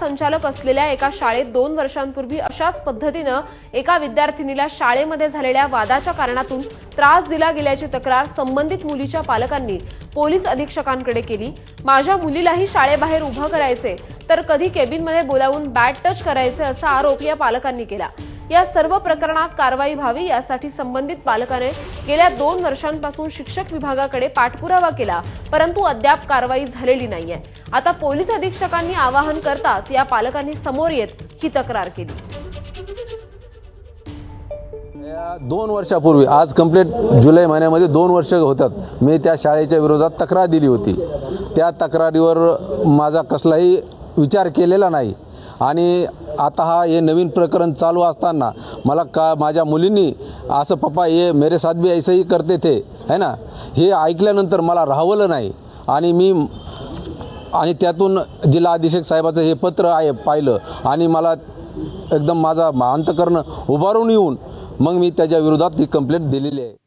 संचालक असलेल्या एका शाळेत दोन वर्षांपूर्वी अशाच पद्धतीनं एका विद्यार्थिनीला शाळेमध्ये झालेल्या वादाच्या कारणातून त्रास दिला गेल्याची तक्रार संबंधित मुलीच्या पालकांनी पोलीस अधीक्षकांकडे केली. माझ्या मुलीलाही शाळेबाहेर उभं करायचे तर कधी केबिनमध्ये बोलावून बॅट टच करायचे असा आरोप या पालकांनी केला. या सर्व प्रकरणात कारवाई व्हावी यासाठी संबंधित पालकाने गेल्या दोन वर्षांपासून शिक्षक विभागाकडे पाठपुरावा केला परंतु अद्याप कारवाई झालेली नाहीये. आता पोलीस अधीक्षकांनी आवाहन करताच या पालकांनी समोर येत ही तक्रार केली. दोन वर्षापूर्वी आज कंप्लीट जुलै महिन्यामध्ये दोन वर्ष होतात. मी त्या शाळेच्या विरोधात तक्रार दिली होती. त्या तक्रारीवर माझा कसलाही विचार केलेला नाही. आणि आता हा हे नवीन प्रकरण चालू असताना मला का माझ्या मुलींनी असं पप्पा ये मेरे साथ भी ऐसंही करते थे है ना? हे ऐकल्यानंतर मला राहवलं नाही. आणि मी आणि त्यातून जिल्हा अधीक्षक साहेबाचं हे पत्र आहे पाहिलं. आणि मला एकदम माझा अंतकरण उभारून येऊन मग मी त्याच्या विरोधात ही कंप्लेंट दिलेली आहे.